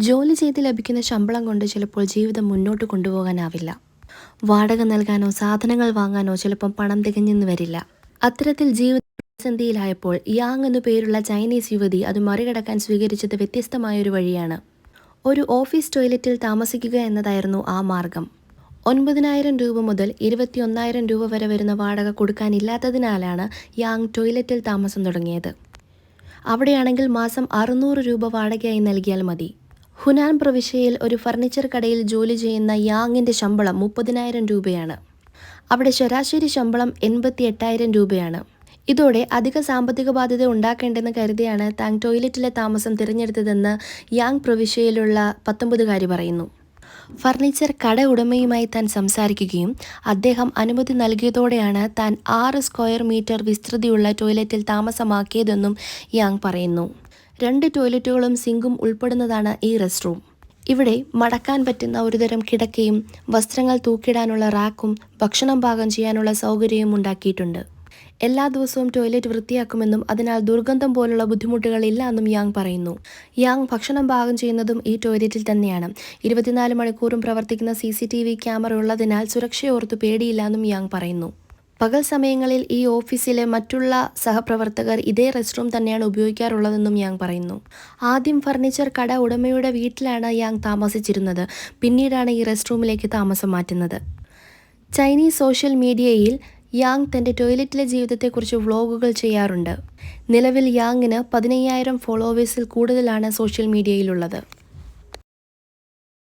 ജോലി ചെയ്ത് ലഭിക്കുന്ന ശമ്പളം കൊണ്ട് ചിലപ്പോൾ ജീവിതം മുന്നോട്ട് കൊണ്ടുപോകാനാവില്ല. വാടക നൽകാനോ സാധനങ്ങൾ വാങ്ങാനോ ചിലപ്പം പണം തികഞ്ഞെന്ന് വരില്ല. അത്തരത്തിൽ ജീവിത പ്രതിസന്ധിയിലായപ്പോൾ യാങ് എന്നു പേരുള്ള ചൈനീസ് യുവതി അത് മറികടക്കാൻ സ്വീകരിച്ചത് വ്യത്യസ്തമായൊരു വഴിയാണ്. ഒരു ഓഫീസ് ടോയ്ലറ്റിൽ താമസിക്കുക എന്നതായിരുന്നു ആ മാർഗം. ഒൻപതിനായിരം രൂപ മുതൽ ഇരുപത്തിയൊന്നായിരം രൂപ വരെ വരുന്ന വാടക കൊടുക്കാനില്ലാത്തതിനാലാണ് യാങ് ടോയ്ലറ്റിൽ താമസം തുടങ്ങിയത്. അവിടെയാണെങ്കിൽ മാസം അറുന്നൂറ് രൂപ വാടകയായി നൽകിയാൽ മതി. ഹുനാൻ പ്രവിശ്യയിൽ ഒരു ഫർണിച്ചർ കടയിൽ ജോലി ചെയ്യുന്ന യാങ്ങിന്റെ ശമ്പളം മുപ്പതിനായിരം രൂപയാണ്. അവിടെ ശരാശരി ശമ്പളം എൺപത്തി എട്ടായിരം രൂപയാണ്. ഇതോടെ അധിക സാമ്പത്തിക ബാധ്യത ഉണ്ടാക്കേണ്ടെന്ന് കരുതിയാണ് താൻ ടോയ്ലറ്റിലെ താമസം തിരഞ്ഞെടുത്തതെന്ന് യാങ് പ്രവിശ്യയിലുള്ള പത്തൊമ്പതുകാരി പറയുന്നു. ഫർണിച്ചർ കട ഉടമയുമായി താൻ സംസാരിക്കുകയും അദ്ദേഹം അനുമതി നൽകിയതോടെയാണ് താൻ ആറ് സ്ക്വയർ മീറ്റർ വിസ്തൃതിയുള്ള ടോയ്ലറ്റിൽ താമസമാക്കിയതെന്നും യാങ് പറയുന്നു. രണ്ട് ടോയ്ലറ്റുകളും സിങ്കും ഉൾപ്പെടുന്നതാണ് ഈ റെസ്റ്റ് റൂം. ഇവിടെ മടക്കാൻ പറ്റുന്ന ഒരുതരം കിടക്കയും വസ്ത്രങ്ങൾ തൂക്കിടാനുള്ള റാക്കും ഭക്ഷണം പാകം ചെയ്യാനുള്ള സൗകര്യവും ഉണ്ടാക്കിയിട്ടുണ്ട്. എല്ലാ ദിവസവും ടോയ്ലറ്റ് വൃത്തിയാക്കുമെന്നും അതിനാൽ ദുർഗന്ധം പോലുള്ള ബുദ്ധിമുട്ടുകൾ ഇല്ല എന്നും യാങ് പറയുന്നു. യാങ് ഭക്ഷണം പാകം ചെയ്യുന്നതും ഈ ടോയ്ലറ്റിൽ തന്നെയാണ്. ഇരുപത്തിനാല് മണിക്കൂറും പ്രവർത്തിക്കുന്ന സി ക്യാമറ ഉള്ളതിനാൽ സുരക്ഷയോർത്ത് പേടിയില്ല എന്നും യാങ് പറയുന്നു. പകൽ സമയങ്ങളിൽ ഈ ഓഫീസിലെ മറ്റുള്ള സഹപ്രവർത്തകർ ഇതേ റെസ്റ്റ് റൂം തന്നെയാണ് ഉപയോഗിക്കാറുള്ളതെന്നും യാങ് പറയുന്നു. ആദ്യം ഫർണിച്ചർ കട ഉടമയുടെ വീട്ടിലാണ് യാങ് താമസിച്ചിരുന്നത്. പിന്നീടാണ് ഈ റെസ്റ്റ് റൂമിലേക്ക് താമസം മാറ്റുന്നത്. ചൈനീസ് സോഷ്യൽ മീഡിയയിൽ യാങ് തന്റെ ടോയ്ലറ്റിലെ ജീവിതത്തെക്കുറിച്ച് വ്ളോഗുകൾ ചെയ്യാറുണ്ട്. നിലവിൽ യാങ്ങിന് പതിനയ്യായിരം ഫോളോവേഴ്സിൽ കൂടുതലാണ് സോഷ്യൽ മീഡിയയിലുള്ളത്.